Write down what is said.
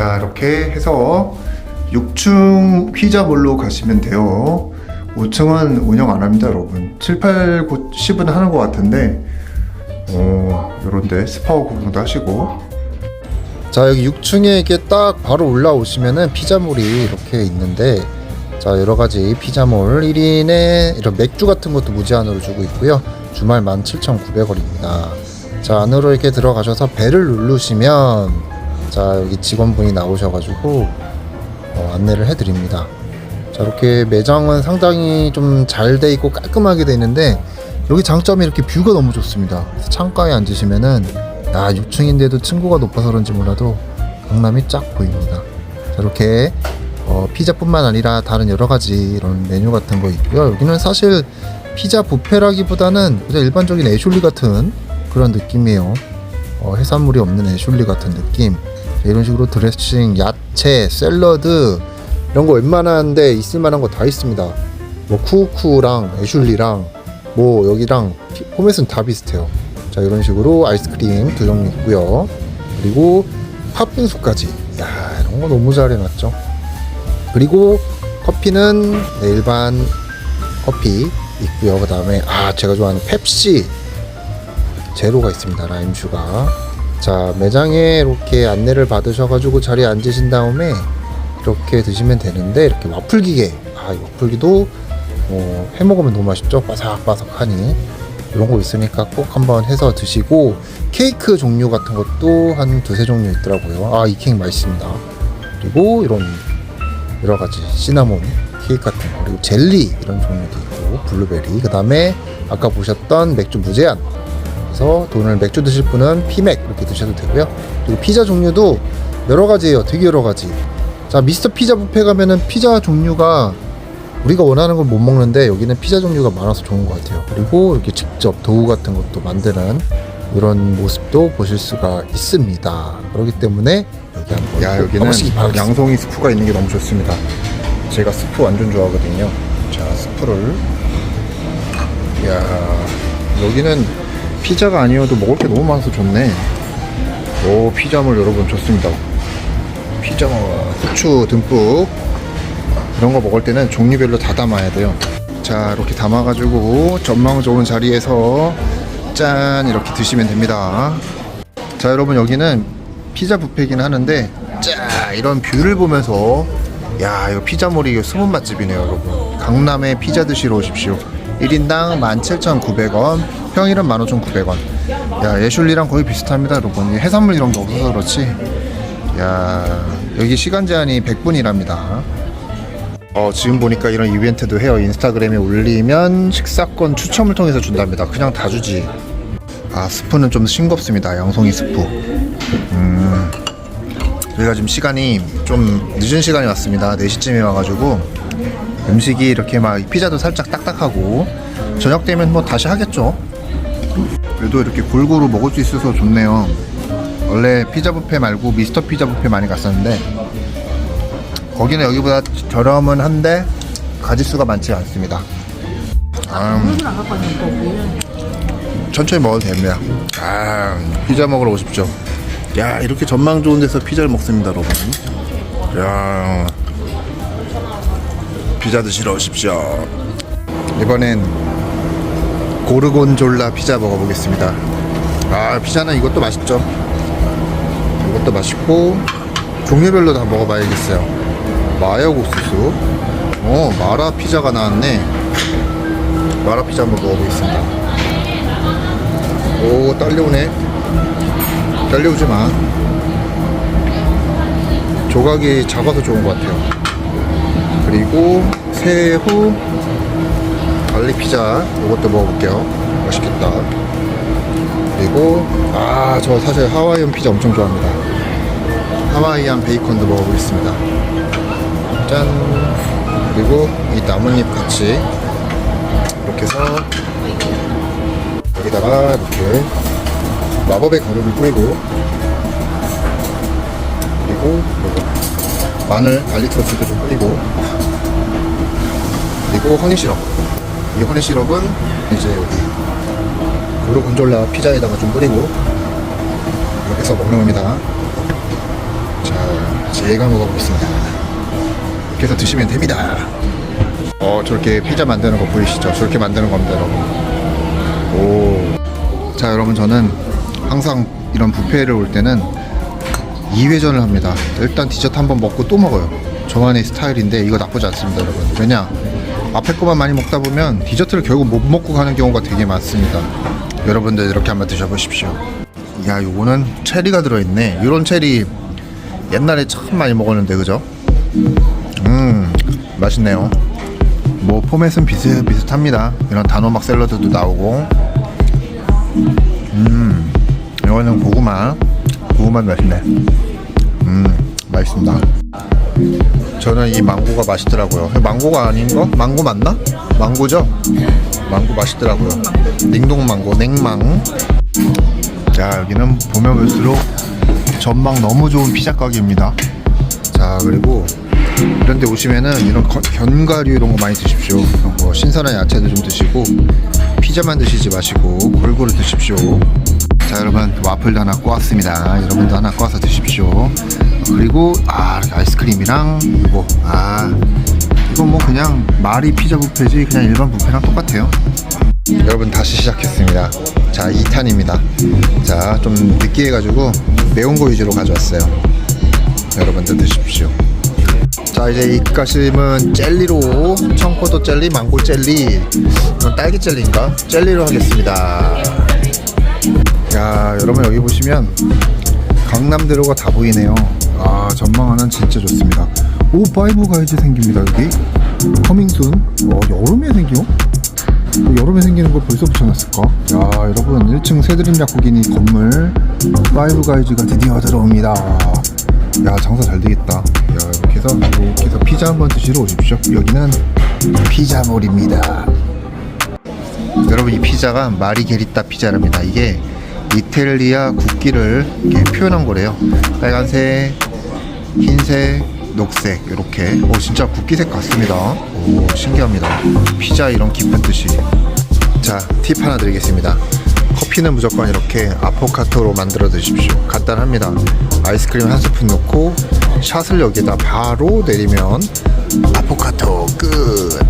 자 이렇게 해서 6층 피자몰로 가시면 돼요. 5층은 운영 안 합니다 여러분. 7, 8, 9, 10은 하는 것 같은데 어 요런데 스파워 구경도 하시고. 자 여기 6층에 이렇게 딱 바로 올라오시면은 피자몰이 이렇게 있는데 자 여러 가지 피자몰 1인에 이런 맥주 같은 것도 무제한으로 주고 있고요. 주말 17,900원입니다. 자 안으로 이렇게 들어가셔서 벨을 누르시면 자 여기 직원분이 나오셔가지고 어, 안내를 해드립니다. 자 이렇게 매장은 상당히 좀 잘 돼 있고 깔끔하게 돼 있는데 여기 장점이 이렇게 뷰가 너무 좋습니다. 창가에 앉으시면은 야 6층인데도 층고가 높아서 그런지 몰라도 강남이 쫙 보입니다. 자 이렇게 어, 피자뿐만 아니라 다른 여러 가지 이런 메뉴 같은 거 있고요. 여기는 사실 피자 뷔페라기보다는 그냥 일반적인 애슐리 같은 그런 느낌이에요. 어, 해산물이 없는 애슐리 같은 느낌. 자, 이런 식으로 드레싱, 야채, 샐러드 이런 거 웬만한데 있을 만한 거 다 있습니다. 뭐 쿠우쿠랑 애슐리랑 뭐 여기랑 피- 포맷은 다 비슷해요. 자 이런 식으로 아이스크림 두 종류 있고요. 그리고 팥빙수까지. 야 이런 거 너무 잘 해놨죠? 그리고 커피는 네, 일반 커피 있고요. 그 다음에 아 제가 좋아하는 펩시. 제로가 있습니다. 라임 슈가 자 매장에 이렇게 안내를 받으셔가지고 자리에 앉으신 다음에 이렇게 드시면 되는데 이렇게 와플 기계. 아 이 와플 기도 어, 해 먹으면 너무 맛있죠? 바삭바삭하니. 이런 거 있으니까 꼭 한번 해서 드시고 케이크 종류 같은 것도 한 두세 종류 있더라고요. 아 이 케이크 맛있습니다. 그리고 이런 여러 가지 시나몬 케이크 같은 거. 그리고 젤리 이런 종류도 있고 블루베리. 그 다음에 아까 보셨던 맥주 무제한 그래서 돈을 맥주 드실 분은 피맥 이렇게 드셔도 되고요 그리고 피자 종류도 여러 가지예요 되게 여러 가지 자 미스터 피자 뷔페 가면은 피자 종류가 우리가 원하는 걸 못 먹는데 여기는 피자 종류가 많아서 좋은 것 같아요 그리고 이렇게 직접 도우 같은 것도 만드는 이런 모습도 보실 수가 있습니다 그렇기 때문에 여기 한번 야꼭 여기는. 양송이 스프가 있는 게 너무 좋습니다. 제가 스프 완전 좋아하거든요. 자 스프를 야 여기는 피자가 아니어도 먹을 게 너무 많아서 좋네. 오 피자물 여러분 좋습니다. 피자 후추 듬뿍 이런 거 먹을 때는 종류별로 다 담아야 돼요. 자 이렇게 담아가지고 전망 좋은 자리에서 짠 이렇게 드시면 됩니다. 자 여러분 여기는 피자 뷔페긴 하는데 자 이런 뷰를 보면서 야 이거 피자몰이 이거 숨은 맛집이네요 여러분 강남에 피자 드시러 오십시오 1인당 17,900원 평일은 15,900원. 야 예슐리랑 거의 비슷합니다 여러분 해산물 이런 게 없어서 그렇지. 야 여기 시간 제한이 100분이랍니다. 어 지금 보니까 이런 이벤트도 해요. 인스타그램에 올리면 식사권 추첨을 통해서 준답니다. 그냥 다 주지. 아 스프는 좀 싱겁습니다. 양송이 스프. 저희가 지금 시간이 좀 늦은 시간이 왔습니다. 4시쯤에 와가지고 음식이 이렇게 막 피자도 살짝 딱딱하고 저녁 되면 뭐 다시 하겠죠. 그래도 이렇게 골고루 먹을 수 있어서 좋네요. 원래 피자 뷔페 말고 미스터 피자 뷔페 많이 갔었는데 거기는 여기보다 저렴은 한데 가짓수가 많지 않습니다. 음, 천천히 먹어도 됩니다. 아, 피자 먹으러 오십시오. 야, 이렇게 전망 좋은 데서 피자를 먹습니다, 여러분. 야, 피자 드시러 오십시오. 이번엔 고르곤졸라 피자 먹어보겠습니다. 아, 피자는 이것도 맛있죠. 이것도 맛있고 종류별로 다 먹어봐야겠어요. 마요 국수수. 어, 마라 피자가 나왔네. 마라 피자 한번 먹어보겠습니다. 오, 딸려오네. 딸려오지 마. 조각이 작아서 좋은 것 같아요. 그리고 새우 갈릭 피자 이것도 먹어볼게요. 맛있겠다. 그리고 아 저 사실 하와이안 피자 엄청 좋아합니다. 하와이안 베이컨도 먹어보겠습니다. 짠. 그리고 이 나뭇잎 같이 이렇게 해서 여기다가 이렇게 마법의 가루를 뿌리고 그리고 마늘 소스도 좀 뿌리고 그리고 허니 시럽 이 허니 시럽은 이제 여기 고르 곤졸라 피자에다가 좀 뿌리고 이렇게 해서 먹는 겁니다 자 제가 먹어보겠습니다. 이렇게 해서 드시면 됩니다. 어, 저렇게 피자 만드는 거 보이시죠? 저렇게 만드는 겁니다, 여러분. 오. 자, 여러분, 저는 항상 이런 뷔페를 올 때는 2회전을 합니다. 일단 디저트 한번 먹고 또 먹어요. 저만의 스타일인데 이거 나쁘지 않습니다, 여러분. 왜냐? 앞에 거만 많이 먹다 보면 디저트를 결국 못 먹고 가는 경우가 되게 많습니다. 여러분들 이렇게 한번 드셔보십시오. 야, 요거는 체리가 들어있네. 이런 체리 옛날에 참 많이 먹었는데, 그죠? 음, 맛있네요. 뭐 포맷은 비슷비슷합니다. 이런 단호박 샐러드도 나오고, 음, 이거는 고구마, 고구마 맛있네. 음, 맛있습니다. 저는 이 망고가 맛있더라고요. 망고가 아닌 거? 망고 맞나? 망고죠? 망고 맛있더라고요. 냉동 망고, 냉망. 자, 여기는 보면 볼수록 전망 너무 좋은 피자 가게입니다. 자, 그리고 이런 데 오시면은 이런 거- 견과류 이런 거 많이 드십시오. 이런 거 신선한 야채도 좀 드시고 피자만 드시지 마시고 골고루 드십시오. 자, 여러분 와플도 하나 꼬았습니다. 여러분도 하나 꼬아서 드십시오. 그리고 아 아이스크림이랑 이거 아 이건 뭐 그냥 마리 피자 뷔페지 그냥 일반 뷔페랑 똑같아요. 여러분 다시 시작했습니다. 자 2탄입니다. 자 좀 느끼해가지고 매운 거 위주로 가져왔어요. 여러분들 드십시오. 자 이제 입가심은 젤리로 청포도 젤리, 망고 젤리, 딸기 젤리인가? 젤리로 하겠습니다. 야 여러분 여기 보시면 강남대로가 다 보이네요. 아 전망하는 진짜 좋습니다. 오 파이브 가이즈 생깁니다 여기. 커밍순. 어 여름에 생겨? 뭐 여름에 생기는 걸 벌써 붙여놨을까? 야 여러분 1층 새드림 약국이니 건물 파이브 가이즈가 드디어 들어옵니다. 야 장사 잘 되겠다. 야 이렇게 해서 이렇게 해서 피자 한번 드시러 오십시오. 여기는 피자몰입니다. 여러분 이 피자가 마리게리따 피자랍니다. 이게 이탈리아 국기를 이렇게 표현한 거래요. 빨간색, 흰색, 녹색 이렇게. 오 진짜 국기색 같습니다. 오 신기합니다. 피자 이런 깊은 뜻이. 자, 팁 하나 드리겠습니다. 커피는 무조건 이렇게 아포카토로 만들어 드십시오. 간단합니다. 아이스크림 한 스푼 넣고 샷을 여기다 바로 내리면 아포카토 끝.